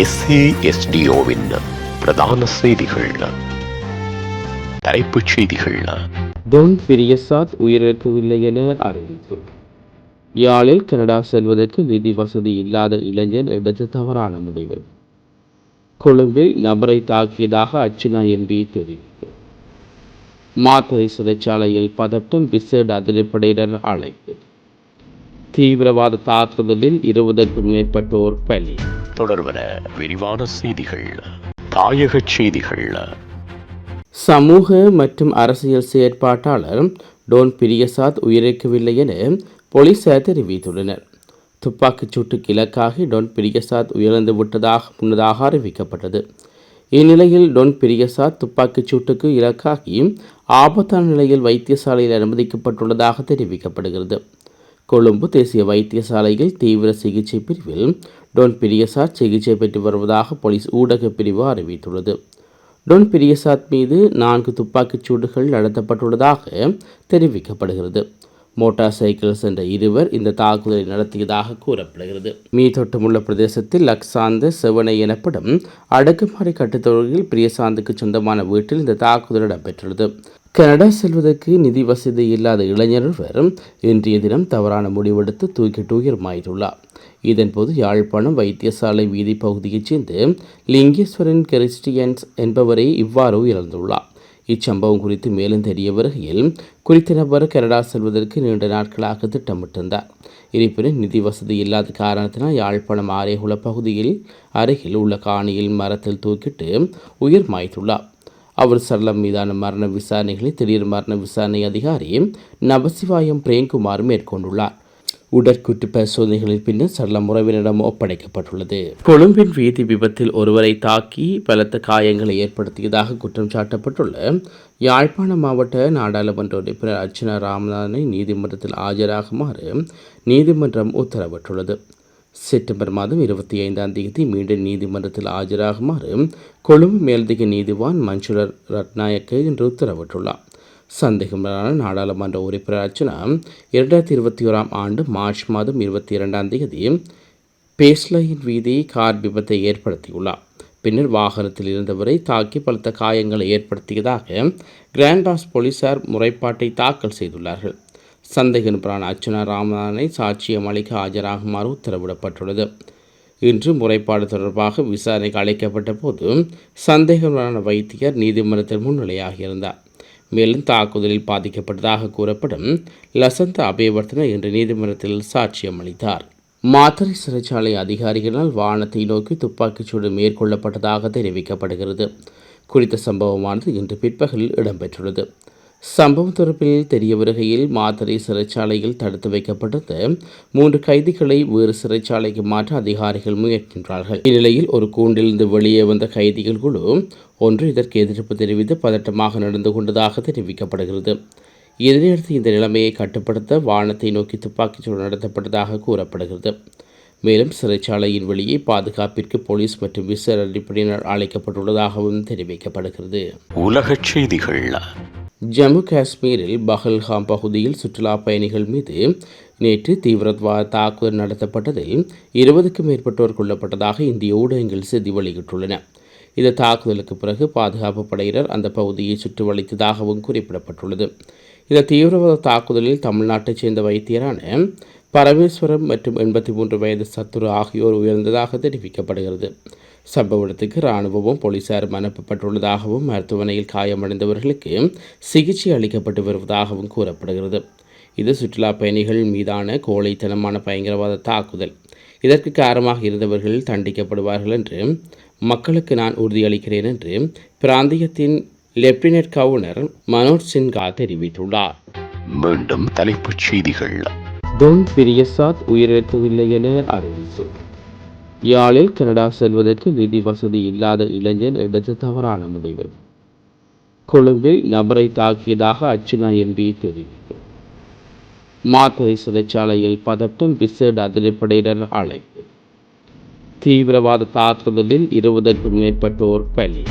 எஸ்ஏஎஸ்டிஓவின் பிரதான செய்திகள். தலைப்புச் செய்திகள். டொன் பிரியசாத் உயிரிழக்கவில்லை என அறிவிப்பு. யாழில் கனடா செல்வதற்கு நிதி வசதி இல்லாத இளைஞர் எடுத்த தவறான முடிவு. கொழும்பில் நபரை தாக்கியதாக அர்ச்சனா எம்பி தெரிவிப்பு. மாத்தறை சிறைச்சாலையில் பதட்டம் விசேட அதிரப்படையினர் அழைப்பு. தீவிரவாத தாக்குதலில் இருபதற்கும் மேற்பட்டோர் பலி. தொடர்பன விரிவான செய்திகள் தாயக செய்திகள். சமூக மற்றும் அரசியல் செயற்பாட்டாளர் டோன் பிரியசாத் உயிரிழக்கவில்லை என போலீசார் தெரிவித்துள்ளனர். துப்பாக்கிச் சூட்டுக்கு இலக்காகி டொன் பிரியசாத் உயிரிழந்து விட்டதாக முன்னதாக அறிவிக்கப்பட்டது. இந்நிலையில் டொன் பிரியசாத் துப்பாக்கிச் சூட்டுக்கு இலக்காகி ஆபத்தான நிலையில் வைத்தியசாலையில் அனுமதிக்கப்பட்டுள்ளதாக தெரிவிக்கப்படுகிறது. கொழும்பு தேசிய வைத்தியசாலையில் தீவிர சிகிச்சை பிரிவில் டொன் பிரியசாத் சிகிச்சை பெற்று வருவதாக போலீஸ் ஊடகப் பிரிவு அறிவித்துள்ளது. டொன் பிரியசாத் மீது நான்கு துப்பாக்கிச் சூடுகள் நடத்தப்பட்டுள்ளதாக தெரிவிக்கப்படுகிறது. மோட்டார் சைக்கிள் சென்ற இருவர் இந்த தாக்குதலை நடத்தியதாக கூறப்படுகிறது. மீதொட்டமுள்ள பிரதேசத்தில் லக்சாந்த செவனை எனப்படும் அடுக்குமாடி கட்டுத்தொழில் பிரியசாந்துக்கு சொந்தமான வீட்டில் இந்த தாக்குதல் இடம்பெற்றுள்ளது கனடா செல்வதற்கு நிதி வசதி இல்லாத இளைஞர் ஒருவர் இன்றைய தினம் தவறான முடிவெடுத்து தூக்கிட்டு உயிர்மாயிட்டுள்ளார் இதன்போது யாழ்ப்பாணம் வைத்தியசாலை வீதி பகுதியைச் சேர்ந்து லிங்கேஸ்வரன் கிறிஸ்டியன்ஸ் என்பவரை இவ்வாறு உயர்ந்துள்ளார். இச்சம்பவம் குறித்து மேலும் தெரிய வருகையில் குறித்த நபர் கனடா செல்வதற்கு நீண்ட நாட்களாக திட்டமிட்டிருந்தார். இருப்பினும் நிதி வசதி இல்லாத காரணத்தினால் யாழ்ப்பாணம் ஆரேகுள பகுதியில் அருகில் உள்ள காணியில் மரத்தில் தூக்கிட்டு உயிர் மாய்த்துள்ளார். அவர் சரளம் மீதான மரண விசாரணைகளை திடீர் மரண விசாரணை அதிகாரி நபசிவாயம் பிரேம்குமார் மேற்கொண்டுள்ளார். உடற்குற்று பரிசோதனைகளின் பின்னர் சரளம் உறவினரிடம் ஒப்படைக்கப்பட்டுள்ளது. கொழும்பின் வீதி விபத்தில் ஒருவரை தாக்கி பலத்த காயங்களை ஏற்படுத்தியதாக குற்றம் சாட்டப்பட்டுள்ள யாழ்ப்பாண மாவட்ட நாடாளுமன்ற உறுப்பினர் அர்ச்சனா ராமநாதனை நீதிமன்றத்தில் ஆஜராகுமாறு நீதிமன்றம் உத்தரவிட்டுள்ளது. செப்டம்பர் மாதம் இருபத்தி ஐந்தாம் தேதி மீண்டும் நீதிமன்றத்தில் ஆஜராகுமாறு கொழும்பு மேலதிக நீதிவான் மஞ்சுளர் ரட்நாயக்க இன்று உத்தரவிட்டுள்ளார். சந்தேகமான நாடாளுமன்ற உறுப்பினர் அர்ச்சனா இரண்டாயிரத்தி இருபத்தி ஓராம் ஆண்டு மார்ச் மாதம் இருபத்தி இரண்டாம் தேதி பேஸ்லைன் வீதி கார் விபத்தை ஏற்படுத்தியுள்ளார். பின்னர் வாகனத்தில் இருந்தவரை தாக்கி பலத்த காயங்களை ஏற்படுத்தியதாக கிராண்டாஸ் போலீசார் முறைப்பாட்டை தாக்கல் செய்துள்ளார்கள். சந்தேக நபரான அர்ச்சனா ராமநாதனை சாட்சியம் அளிக்க ஆஜராகுமாறு உத்தரவிடப்பட்டுள்ளது. இன்று முறைப்பாடு தொடர்பாக விசாரணைக்கு அழைக்கப்பட்ட போது சந்தேகமான வைத்தியர் நீதிமன்றத்தில் முன்னிலையாகியிருந்தார். மேலும் தாக்குதலில் பாதிக்கப்பட்டதாக கூறப்படும் லசந்த அபயவர்த்தன இன்று நீதிமன்றத்தில் சாட்சியம் அளித்தார். மாத்தறை சிறைச்சாலை அதிகாரிகளால் வானத்தை நோக்கி துப்பாக்கிச்சூடு மேற்கொள்ளப்பட்டதாக தெரிவிக்கப்படுகிறது. குறித்த சம்பவமானது இன்று பிற்பகலில் இடம்பெற்றுள்ளது. சம்பவ தொடர்பில் தெரிய வருகையில் மாதிரி சிறைச்சாலையில் தடுத்து வைக்கப்பட்டிருந்த மூன்று கைதிகளை வேறு சிறைச்சாலைக்கு மாற்ற அதிகாரிகள் முயற்சின்றார்கள் இந்நிலையில் ஒரு கூண்டிலிருந்து வெளியே வந்த கைதிகள் குழு ஒன்று இதற்கு எதிர்ப்பு தெரிவித்து பதட்டமாக நடந்து கொண்டதாக தெரிவிக்கப்படுகிறது. இதனையடுத்து இந்த நிலைமையை கட்டுப்படுத்த வானத்தை நோக்கி துப்பாக்கிச்சூடு நடத்தப்பட்டதாக கூறப்படுகிறது. மேலும் சிறைச்சாலையின் வெளியே பாதுகாப்பிற்கு போலீஸ் மற்றும் விசாரணைப்படையினர் அழைக்கப்பட்டுள்ளதாகவும் தெரிவிக்கப்படுகிறது. உலகச் செய்திகள் ஜம்மு காஷ்மீரில் பஹல்காம் பகுதியில் சுற்றுலா பயணிகள் மீது நேற்று தீவிரவாத தாக்குதல் நடத்தப்பட்டதில் இருபதுக்கும் மேற்பட்டோர் கொல்லப்பட்டதாக இந்திய ஊடகங்கள் செய்தி வெளியிட்டுள்ளன. இந்த தாக்குதலுக்கு பிறகு பாதுகாப்பு படையினர் அந்த பகுதியை சுற்றி வளைத்ததாகவும் குறிப்பிடப்பட்டுள்ளது. இந்த தீவிரவாத தாக்குதலில் தமிழ்நாட்டைச் சேர்ந்த வைத்தியரான பரமேஸ்வரம் மற்றும் எண்பத்தி மூன்று வயது சத்துரு ஆகியோர் உயர்ந்ததாக தெரிவிக்கப்படுகிறது. சம்பவ இடத்துக்கு இராணுவமும் போலீசாரும் அனுப்பப்பட்டுள்ளதாகவும் மருத்துவமனையில் காயமடைந்தவர்களுக்கு சிகிச்சை அளிக்கப்பட்டு வருவதாகவும் கூறப்படுகிறது. இது சுற்றுலா பயணிகள் மீதான கோழைத்தனமான பயங்கரவாத தாக்குதல். இதற்கு காரணமாக இருந்தவர்கள் தண்டிக்கப்படுவார்கள் என்று மக்களுக்கு நான் உறுதியளிக்கிறேன் என்று பிராந்தியத்தின் லெப்டினன்ட் கவுனர் மனோஜ் சின்ஹா தெரிவித்துள்ளார். மீண்டும் தலைப்புச் செய்திகள். டொன் பிரியசாத் உயிரிழக்கவில்லை என அறிவிப்பு. யாழில் கனடா செல்வதற்கு நிதி வசதி இல்லாத இளைஞர் எடுத்த தவறான முடிவு. கொழும்பில் நபரை தாக்கியதாக அர்ச்சனா எம்பி தெரிவிப்பு. மாத்தறை சிறைச்சாலையில் பதட்டம் விசேட அதிரப்படையினர் அழைப்பு. தீவிரவாத தாக்குதலில் இருபதற்கும் மேற்பட்டோர் பலி.